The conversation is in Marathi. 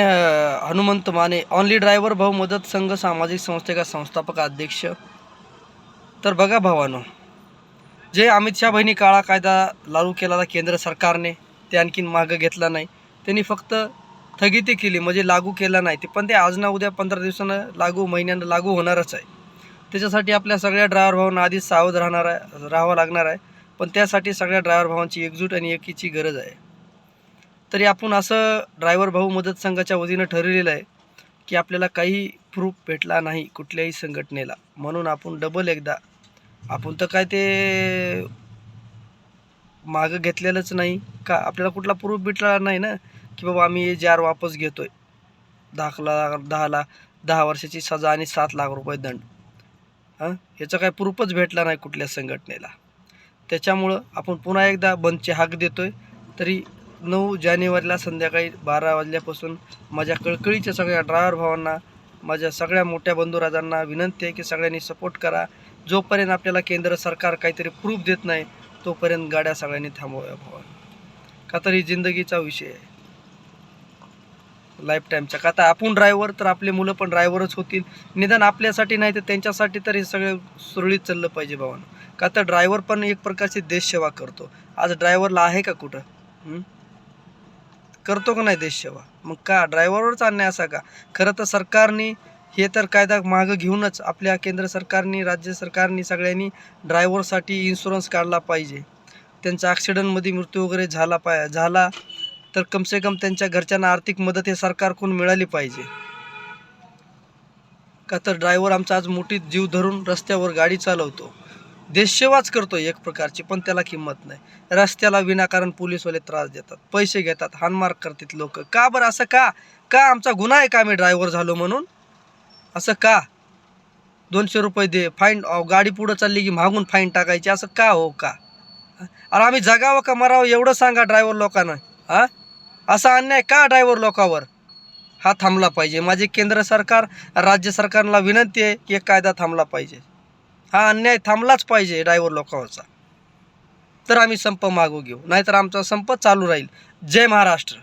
हनुमंत माने ऑनली ड्रायव्हर भाऊ मदत संघ सामाजिक संस्थेचा संस्थापक अध्यक्ष। तर बघा भावानो जे अमित शहा बहिणी काळा कायदा लागू केलेला केंद्र सरकारने ते आणखीन मागं घेतला नाही. त्यांनी फक्त स्थगिती केली म्हणजे लागू केला नाही. ते पण ते आज ना उद्या पंधरा दिवसानं लागू महिन्यानं लागू होणारच आहे. त्याच्यासाठी आपल्या सगळ्या ड्रायव्हर भावांना आधीच सावध राहणार आहे राहावं लागणार आहे. पण त्यासाठी सगळ्या ड्रायव्हर भावांची एकजूट आणि एकीची गरज आहे. तरी आपण असं ड्रायव्हर भाऊ मदत संघाच्या वतीनं ठरवलेलं आहे की आपल्याला काही प्रूफ भेटला नाही कुठल्याही संघटनेला. म्हणून आपण डबल एकदा. आपण तर काय ते मागं घेतलेलंच नाही. का आपल्याला कुठला प्रूफ भेटला नाही ना? की बाबा आम्ही हे जार वापस घेतो आहे दाखला दहाला दहा वर्षाची सजा आणि सात लाख रुपये दंड. हां? याचा काय प्रूफच भेटला नाही कुठल्या संघटनेला. त्याच्यामुळं आपण पुन्हा एकदा बंदचे हाक देतो आहे तरी नऊ जानेवारीला संध्याकाळी बारा वाजल्यापासून माझ्या कळकळीच्या सगळ्या ड्रायव्हर भावांना माझ्या सगळ्या मोठ्या बंधुराजांना विनंती आहे की सगळ्यांनी सपोर्ट करा. जोपर्यंत आपल्याला केंद्र सरकार काहीतरी प्रूफ देत नाही तोपर्यंत गाड्या सगळ्यांनी थांबवाव्या भावा का तर ही जिंदगीचा विषय आहे. लाईफ टाईमचा का आता आपण ड्रायव्हर तर आपले मुलं पण ड्रायव्हरच होतील. निदान आपल्यासाठी नाही तर त्यांच्यासाठी तर हे सगळं सुरळीत चाललं पाहिजे भावानं. का तर ड्रायव्हर पण एक प्रकारची देशसेवा करतो. आज ड्रायव्हरला आहे का कुठं? करतो का नाही देश सेवा? मग का? ड्रायव्हरवरच अन्याय असा का? खरं तर सरकारने हे तर कायदा मागं घेऊनच आपल्या केंद्र सरकारने राज्य सरकारने सगळ्यांनी ड्रायव्हरसाठी इन्शुरन्स काढला पाहिजे. त्यांचा ॲक्सिडेंटमध्ये मृत्यू वगैरे झाला पाय झाला तर कमसे कम त्यांच्या घरच्यांना आर्थिक मदत हे सरकारकडून मिळाली पाहिजे. का तर ड्रायव्हर आमचा आज मोठी जीव धरून रस्त्यावर गाडी चालवतो. देशसेवाच करतो एक प्रकारची पण त्याला किंमत नाही. रस्त्याला विनाकारण पोलीसवाले त्रास देतात पैसे घेतात हानमार करतात लोक. का बरं असं का? का आमचा गुन्हा आहे का आम्ही ड्रायव्हर झालो म्हणून? असं का? दोनशे रुपये दे फाईन गाडी पुढं चालली की मागून फाईन टाकायची असं का हो का? अरे आम्ही जगावं का मरावं एवढं सांगा ड्रायव्हर लोकांना. हां? असा अन्याय का ड्रायव्हर लोकांवर? हा थांबला पाहिजे. माझे केंद्र सरकार राज्य सरकारला विनंती आहे की एक कायदा थांबला पाहिजे. हा अन्याय थांबलाच पाहिजे ड्रायव्हर लोकांचा. तर आम्ही संप मागू घेऊ. नाहीतर आमचा संप चालू राहील. जय महाराष्ट्र.